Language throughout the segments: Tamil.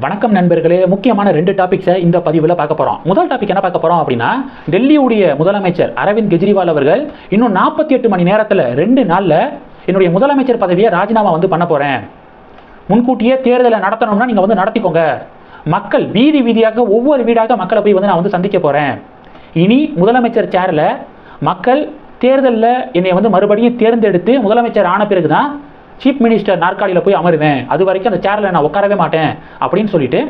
வணக்கம் நண்பர்களே முக்கியமான ரெண்டு டாபிக்ஸை இந்த பதிவில் பார்க்க போகிறோம் முதல் டாபிக் என்ன பார்க்க போகிறோம் அப்படின்னா டெல்லியுடைய முதலமைச்சர் அரவிந்த் கெஜ்ரிவால் அவர்கள் இன்னும் நாற்பத்தி எட்டு மணி நேரத்தில் ரெண்டு நாளில் என்னுடைய முதலமைச்சர் பதவியை ராஜினாமா வந்து பண்ண போகிறேன் முன்கூட்டியே தேர்தலை நடத்தணும்னா நீங்கள் வந்து நடத்திக்கோங்க. மக்கள் வீதி வீதியாக ஒவ்வொரு வீடாக மக்களை போய் வந்து நான் வந்து சந்திக்க போகிறேன் இனி முதலமைச்சர் சேரில் மக்கள் தேர்தலில் என்னை வந்து மறுபடியும் தேர்ந்தெடுத்து முதலமைச்சர் ஆன பிறகு தான் சீஃப் மினிஸ்டர் நாற்காலியில் போய் அமருவேன். அது வரைக்கும் அந்த சேரில் நான் உட்காரவே மாட்டேன். அப்படின்னு சொல்லிட்டு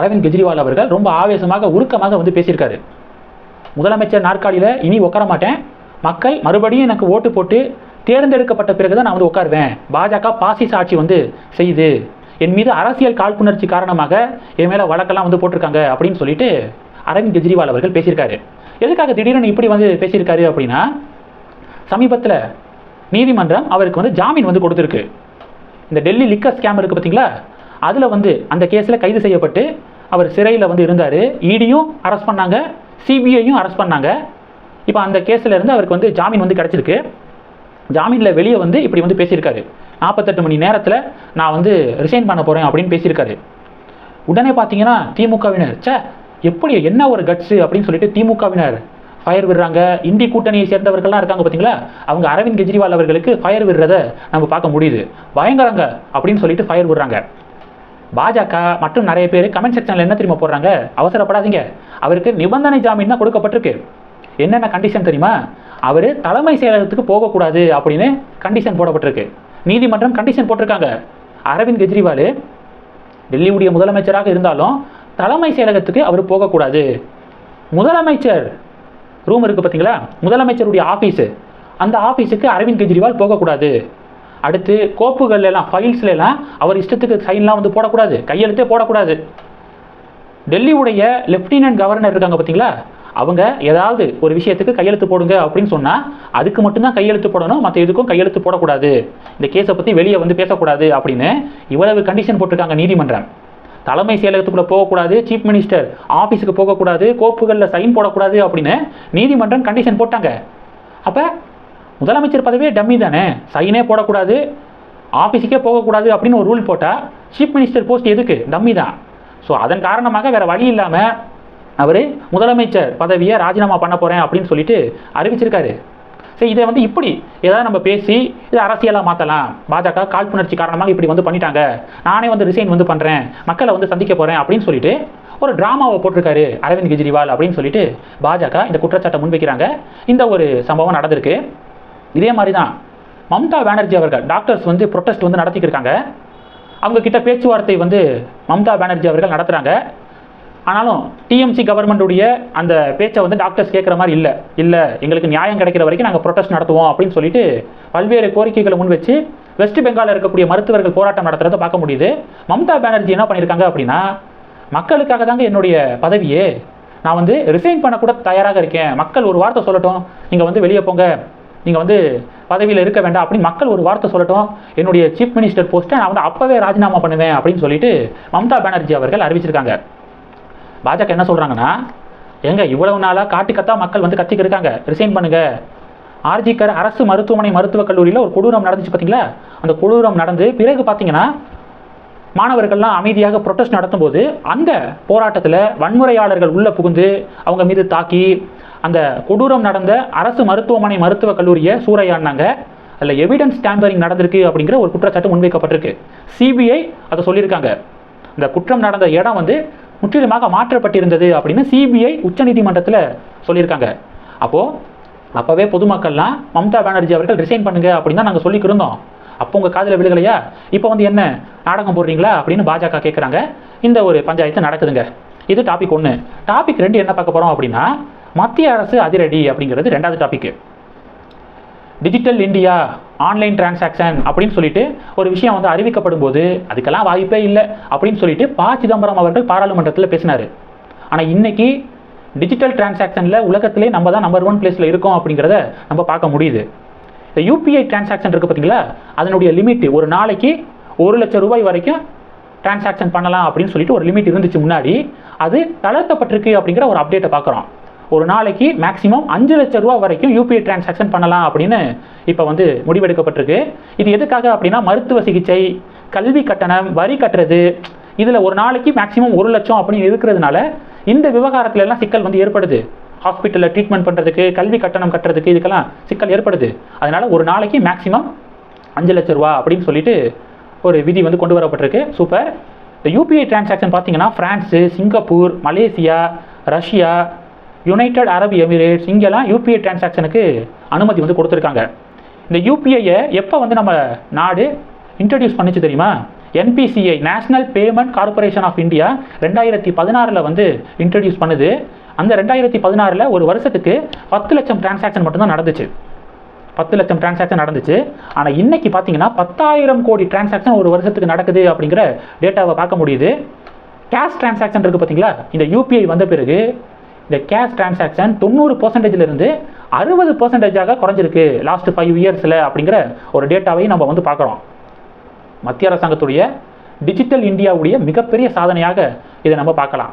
அரவிந்த் கெஜ்ரிவால் அவர்கள் ரொம்ப ஆவேசமாக உருக்கமாக வந்து பேசியிருக்காரு. முதலமைச்சர் நாற்காலியில் இனி உட்கார மாட்டேன். மக்கள் மறுபடியும் எனக்கு ஓட்டு போட்டு தேர்ந்தெடுக்கப்பட்ட பிறகு தான் நான் வந்து உட்காருவேன். பாஜக பாசிச ஆட்சி வந்து செய்யுது. என் மீது அரசியல் காழ்ப்புணர்ச்சி காரணமாக என் மேலே வழக்கெல்லாம் வந்து போட்டிருக்காங்க அப்படின்னு சொல்லிட்டு அரவிந்த் கெஜ்ரிவால் அவர்கள் பேசியிருக்காரு. எதுக்காக திடீர்னு இப்படி வந்து பேசியிருக்காரு அப்படின்னா சமீபத்தில் நீதிமன்றம் அவருக்கு வந்து ஜாமீன் வந்து கொடுத்துருக்கு. இந்த டெல்லி லிக்கர் ஸ்கேம் இருக்குது பார்த்தீங்களா அதில் வந்து அந்த கேஸில் கைது செய்யப்பட்டு அவர் சிறையில் வந்து இருந்தார். இடியும் அரெஸ்ட் பண்ணாங்க. சிபிஐயும் அரெஸ்ட் பண்ணாங்க. இப்போ அந்த கேஸில் இருந்து அவருக்கு வந்து ஜாமீன் வந்து கிடச்சிருக்கு. ஜாமீனில் வெளியே வந்து இப்படி வந்து பேசியிருக்காரு. நாற்பத்தெட்டு மணி நேரத்தில் நான் வந்து ரிசைன் பண்ண போகிறேன் அப்படின்னு பேசியிருக்காரு. உடனே பார்த்தீங்கன்னா திமுகவினர் ச்சே எப்படி என்ன ஒரு கட்ஸு அப்படின்னு சொல்லிட்டு திமுகவினர் ஃபயர் விடுறாங்க. இந்தி கூட்டணியை சேர்ந்தவர்கள்லாம் இருக்காங்க பார்த்தீங்களா அவங்க அரவிந்த் கெஜ்ரிவால் அவர்களுக்கு ஃபயர் விடுறத நம்ம பார்க்க முடியுது. பயங்கரங்க அப்படின்னு சொல்லிட்டு ஃபயர் விடுறாங்க. பாஜக மற்றும் நிறைய பேர் கமெண்ட் செக்ஷனில் என்ன தெரியுமா போடுறாங்க? அவசரப்படாதீங்க. அவருக்கு நிபந்தனை ஜாமீன் தான் கொடுக்கப்பட்டிருக்கு. என்னென்ன கண்டிஷன் தெரியுமா? அவர் தலைமை செயலகத்துக்கு போகக்கூடாது அப்படின்னு கண்டிஷன் போடப்பட்டிருக்கு. நீதிமன்றம் கண்டிஷன் போட்டிருக்காங்க. அரவிந்த் கெஜ்ரிவால் டெல்லியுடைய முதலமைச்சராக இருந்தாலும் தலைமை செயலகத்துக்கு அவர் போகக்கூடாது. முதலமைச்சர் ரூம் இருக்குது பார்த்தீங்களா? முதலமைச்சருடைய ஆஃபீஸு அந்த ஆஃபீஸுக்கு அரவிந்த் கெஜ்ரிவால் போகக்கூடாது. அடுத்து கோப்புகள் எல்லாம் ஃபைல்ஸ்ல எல்லாம் அவர் இஷ்டத்துக்கு சைன்லாம் வந்து போடக்கூடாது. கையெழுத்தே போடக்கூடாது. டெல்லியுடைய லெஃப்டினன்ட் கவர்னர் இருக்காங்க பார்த்தீங்களா? அவங்க ஏதாவது ஒரு விஷயத்துக்கு கையெழுத்து போடுங்க அப்படின்னு சொன்னால் அதுக்கு மட்டும்தான் கையெழுத்து போடணும். மற்ற எதுக்கும் கையெழுத்து போடக்கூடாது. இந்த கேஸை பற்றி வெளியே வந்து பேசக்கூடாது அப்படின்னு இவ்வளவு கண்டிஷன் போட்டிருக்காங்க நீதிமன்றம். தலைமை செயலகத்துக்குள்ளே போகக்கூடாது சீஃப் மினிஸ்டர் ஆஃபீஸுக்கு போகக்கூடாது கோப்புகளில் சைன் போடக்கூடாது அப்படின்னு நீதிமன்றம் கண்டிஷன் போட்டாங்க. அப்போ முதலமைச்சர் பதவியே டம்மி தானே. சைனே போடக்கூடாது ஆஃபீஸுக்கே போகக்கூடாது அப்படின்னு ஒரு ரூல் போட்டால் சீஃப் மினிஸ்டர் போஸ்ட் எதுக்கு? டம்மி தான். ஸோ அதன் காரணமாக வேறு வழி இல்லாமல் அவர் முதலமைச்சர் பதவியை ராஜினாமா பண்ண போகிறேன் அப்படின்னு சொல்லிட்டு அறிவிச்சிருக்காரு. சரி இதை வந்து இப்படி ஏதாவது நம்ம பேசி இதை அரசியலாக மாற்றலாம் பாஜக காழ்ப்புணர்ச்சி காரணமாக இப்படி வந்து பண்ணிட்டாங்க. நானே வந்து ரிசைன் வந்து பண்ணுறேன் மக்களை வந்து சந்திக்க போகிறேன் அப்படின்னு சொல்லிட்டு ஒரு ட்ராமாவை போட்டிருக்காரு அரவிந்த் கெஜ்ரிவால் அப்படின்னு சொல்லிட்டு பாஜக இந்த குற்றச்சாட்டை முன்வைக்கிறாங்க. இந்த ஒரு சம்பவம் நடந்திருக்கு. இதே மாதிரி தான் மம்தா பானர்ஜி அவர்கள் டாக்டர்ஸ் வந்து ப்ரொட்டஸ்ட் வந்து நடத்திக்கிருக்காங்க அவங்க கிட்ட பேச்சுவார்த்தை வந்து மம்தா பானர்ஜி அவர்கள் நடத்துகிறாங்க ஆனாலும் டிஎம்சி கவர்மெண்ட்டுடைய அந்த பேச்சை வந்து டாக்டர்ஸ் கேட்குற மாதிரி இல்லை. இல்லை எங்களுக்கு நியாயம் கிடைக்கிற வரைக்கும் நாங்கள் ப்ரொட்டஸ்ட் நடத்துவோம் அப்படின்னு சொல்லிட்டு பல்வேறு கோரிக்கைகளை முன் வச்சு வெஸ்ட் பெங்காலில் இருக்கக்கூடிய மருத்துவர்கள் போராட்டம் நடத்துறதை பார்க்க முடியுது. மம்தா பானர்ஜி என்ன பண்ணியிருக்காங்க அப்படின்னா மக்களுக்காக தாங்க என்னுடைய பதவியே. நான் வந்து ரிசைன் பண்ணக்கூட தயாராக இருக்கேன். மக்கள் ஒரு வார்த்தை சொல்லட்டும். நீங்கள் வந்து வெளியே போங்க. நீங்கள் வந்து பதவியில் இருக்க வேண்டாம் அப்படின்னு மக்கள் ஒரு வார்த்தை சொல்லட்டும். என்னுடைய சீஃப் மினிஸ்டர் போஸ்ட்டை நான் வந்து அப்போவே ராஜினாமா பண்ணுவேன் அப்படின்னு சொல்லிட்டு மம்தா பானர்ஜி அவர்கள் அறிவிச்சிருக்காங்க. பாஜக என்ன சொல்கிறாங்கன்னா எங்க இவ்வளவு நாளாக காட்டுக்கத்தா மக்கள் வந்து கத்திக்கு இருக்காங்க. ரிசைன் பண்ணுங்க. ஆர்ஜிக்கர் அரசு மருத்துவமனை மருத்துவக் கல்லூரியில் ஒரு கொடூரம் நடந்துச்சு பார்த்தீங்களா அந்த கொடூரம் நடந்து பிறகு பார்த்தீங்கன்னா மாணவர்கள்லாம் அமைதியாக ப்ரொட்டஸ்ட் நடத்தும்போது அந்த போராட்டத்தில் வன்முறையாளர்கள் உள்ளே புகுந்து அவங்க மீது தாக்கி அந்த கொடூரம் நடந்த அரசு மருத்துவமனை மருத்துவக் கல்லூரியை சூறையாடினாங்க. அதில் எவிடன்ஸ் டேம்பரிங் நடந்திருக்கு அப்படிங்கிற ஒரு குற்றச்சாட்டு முன்வைக்கப்பட்டிருக்கு. சிபிஐ அதை சொல்லியிருக்காங்க. இந்த குற்றம் நடந்த இடம் வந்து முற்றிலுமாக மாற்றப்பட்டிருந்தது அப்படின்னு சிபிஐ உச்சநீதிமன்றத்தில் சொல்லியிருக்காங்க. அப்போது அப்போவே பொதுமக்கள்லாம் மம்தா பானர்ஜி அவர்கள் ரிசைன் பண்ணுங்க அப்படின்னு தான் நாங்கள் சொல்லிக்கிருந்தோம் அப்போ உங்கள் காதில் விழுகலையா? இப்போ வந்து என்ன? நாடகம் போடுறீங்களா? அப்படின்னு பாஜக கேட்குறாங்க இந்த ஒரு பஞ்சாயத்து நடக்குதுங்க. இது டாபிக் ஒன்று டாபிக் ரெண்டு என்ன பார்க்க போகிறோம் அப்படின்னா மத்திய அரசு அதிரடி அப்படிங்கிறது ரெண்டாவது topic digital India online transaction அப்படின்னு சொல்லிட்டு ஒரு விஷயம் வந்து அறிவிக்கப்படும் போது அதுக்கெல்லாம் வாய்ப்பே இல்லை அப்படின்னு சொல்லிட்டு ப. சிதம்பரம் அவர்கள் பாராளுமன்றத்தில் பேசினார். ஆனால் இன்றைக்கி டிஜிட்டல் டிரான்சாக்ஷனில் உலகத்திலே நம்ம தான் நம்பர் ஒன் பிளேஸில் இருக்கோம் அப்படிங்கிறத நம்ம பார்க்க முடியுது. இந்த யூபிஐ டிரான்சாக்ஷன் இருக்குது பார்த்தீங்களா அதனுடைய லிமிட் ஒரு நாளைக்கு ஒரு லட்சம் ரூபாய் வரைக்கும் டிரான்சாக்ஷன் பண்ணலாம் அப்படின்னு சொல்லிட்டு ஒரு லிமிட் இருந்துச்சு முன்னாடி. அது தளர்த்தப்பட்டிருக்கு அப்படிங்கிற ஒரு அப்டேட்டை பார்க்குறோம். ஒரு நாளைக்கு மேக்ஸிமம் அஞ்சு லட்ச ரூபா வரைக்கும் யூபிஐ டிரான்சாக்ஷன் பண்ணலாம் அப்படின்னு இப்போ வந்து முடிவெடுக்கப்பட்டிருக்கு. இது எதுக்காக அப்படின்னா மருத்துவ சிகிச்சை கல்வி கட்டணம் வரி கட்டுறது இதில் ஒரு நாளைக்கு மேக்ஸிமம் ஒரு லட்சம் அப்படின்னு இருக்கிறதுனால இந்த விவகாரத்துல எல்லாம் சிக்கல் வந்து ஏற்படுது. ஹாஸ்பிட்டலில் ட்ரீட்மெண்ட் பண்ணுறதுக்கு கல்வி கட்டணம் கட்டுறதுக்கு இதுக்கெல்லாம் சிக்கல் ஏற்படுது. அதனால் ஒரு நாளைக்கு மேக்ஸிமம் அஞ்சு லட்ச ரூபா அப்படின்னு சொல்லிட்டு ஒரு விதி வந்து கொண்டு வரப்பட்டிருக்கு. சூப்பர் இந்த யூபிஐ டிரான்சாக்ஷன் பார்த்தீங்கன்னா France Singapore Malaysia Russia United Arab Emirates இங்கெல்லாம் யூபிஐ டிரான்சாக்ஷனுக்கு அனுமதி வந்து கொடுத்துருக்காங்க. இந்த யூபிஐயை எப்போ வந்து நம்ம நாடு இன்ட்ரடியூஸ் பண்ணிச்சு தெரியுமா? NPCI national payment corporation of India ரெண்டாயிரத்தி பதினாறில் வந்து இன்ட்ரடியூஸ் பண்ணுது. அந்த ரெண்டாயிரத்தி பதினாறில் ஒரு வருஷத்துக்கு பத்து லட்சம் டிரான்சாக்ஷன் மட்டும்தான் நடந்துச்சு. பத்து லட்சம் டிரான்சாக்ஷன் நடந்துச்சு. ஆனால் இன்னைக்கு பார்த்தீங்கன்னா பத்தாயிரம் கோடி டிரான்சாக்ஷன் ஒரு வருஷத்துக்கு நடக்குது அப்படிங்கிற டேட்டாவை பார்க்க முடியுது. கேஷ் டிரான்சாக்ஷன் இருக்குது பார்த்தீங்களா இந்த யூபிஐ வந்த பிறகு இந்த கேஷ் டிரான்சாக்ஷன் தொண்ணூறு பர்சன்டேஜ்லேருந்து அறுபது பர்சன்டேஜாக குறைஞ்சிருக்கு. லாஸ்ட் ஃபைவ் இயர்ஸில் அப்படிங்கிற ஒரு டேட்டாவையும் நம்ம வந்து பார்க்குறோம். மத்திய அரசாங்கத்துடைய டிஜிட்டல் இந்தியாவுடைய மிகப்பெரிய சாதனையாக இதை நம்ம பார்க்கலாம்.